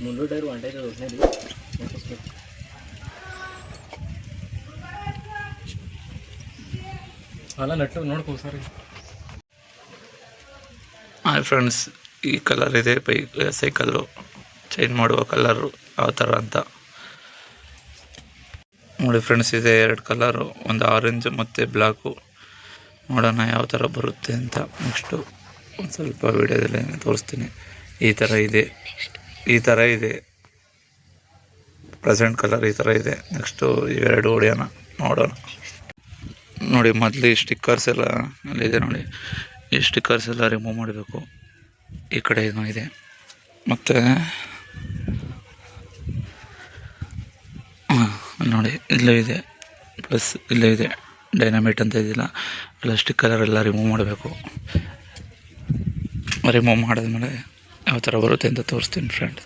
ముందు tier one tier వచ్చినది ಅಲ್ಲ ನಟ್ಟು ನೋಡ್ಕೋ ಸರಿ ಹಾಯ್ ಫ್ರೆಂಡ್ಸ್ ಈ ಕಲರ್ ಇದೆ ಬೈಕ್ ಸೈಕಲ್ಲು ಚೇಂಜ್ ಮಾಡುವ ಕಲರು ಯಾವ ಥರ ಅಂತ ನೋಡಿ ಫ್ರೆಂಡ್ಸ್ ಇದೆ ಎರಡು ಕಲರು ಒಂದು ಆರೆಂಜ್ ಮತ್ತು ಬ್ಲ್ಯಾಕು ನೋಡೋಣ ಯಾವ ಥರ ಬರುತ್ತೆ ಅಂತ ನೆಕ್ಸ್ಟು ಒಂದು ಸ್ವಲ್ಪ ವೀಡಿಯೋದಲ್ಲಿ ತೋರಿಸ್ತೀನಿ ಈ ಥರ ಇದೆ ಈ ಥರ ಇದೆ. ಪ್ರೆಸೆಂಟ್ ಕಲರ್ ಈ ಥರ ಇದೆ. ನೆಕ್ಸ್ಟು ಇವೆರಡು ಹೊಡೆಯೋಣ, ನೋಡೋಣ. ನೋಡಿ, ಮೊದಲು ಈ ಸ್ಟಿಕ್ಕರ್ಸ್ ಎಲ್ಲ ಅಲ್ಲಿದೆ ನೋಡಿ. ಈ ಸ್ಟಿಕ್ಕರ್ಸ್ ಎಲ್ಲ ರಿಮೂವ್ ಮಾಡಬೇಕು. ಈ ಕಡೆ ಏನೋ ಇದೆ. ಮತ್ತು ನೋಡಿ, ಇಲ್ಲೇ ಇದೆ. ಪ್ಲಸ್ ಇಲ್ಲೇ ಇದೆ. ಡೈನಮೈಟ್ ಅಂತ ಇದಿಲ್ಲ. ಪ್ಲಾಸ್ಟಿಕ್ ಕಲರ್ ಎಲ್ಲ ರಿಮೂವ್ ಮಾಡಬೇಕು. ರಿಮೂವ್ ಮಾಡಿದ್ಮೇಲೆ ಯಾವ ಥರ ಬರುತ್ತೆ ಅಂತ ತೋರಿಸ್ತೀನಿ ಫ್ರೆಂಡ್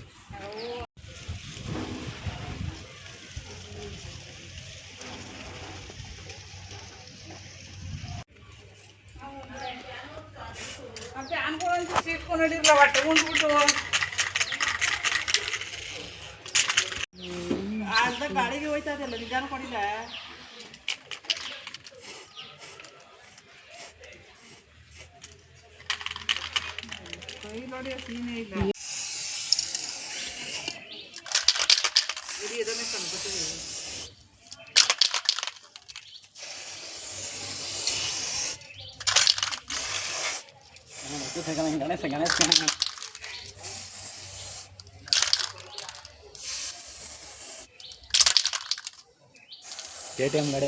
ಅರ್ಧ ಗಾಳಿಗೆ ಹೋಯ್ತಾ ಇದೆಯಲ್ಲ ನಿಧಾನ ಕೊಡಿಲ್ಲ ಕೈ ನೋಡಿ ಸೀನೆ ಇಲ್ಲ ಇಡೀ ಇದನ್ನೇ ಕನ್ಕೊತೀವಿ Ganesha Ganesha Ganesha K T M ಗಾಡಿ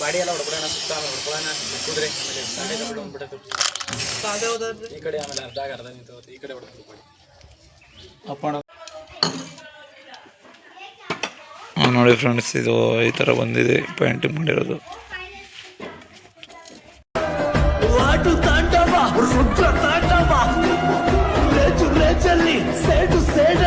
ಬಾಡಿ ಎಲ್ಲ ಹೊಡ್ಬಿಡೋಣ ಸುತ್ತ ಆಮೇಲೆ ಹೊಡ್ಕೊಳ್ಳೋಣ. ಕುದುರೆ ಈ ಕಡೆ ಆಮೇಲೆ ಅರ್ಧ ಅರ್ಧ ನಿಂತು ಈ ಕಡೆ ಹೊಡ್ಬಿಟ್ಟು ಅಪ್ಪಣ ನೋಡಿ ಫ್ರೆಂಡ್ಸ್ ಇದು ಈ ತರ ಬಂದಿದೆ. ಪೇಂಟಿಂಗ್ ಮಾಡಿರೋದು. ರುದ್ರ ತಾಂಡವ. ಸೇಟು ಸೇಡ.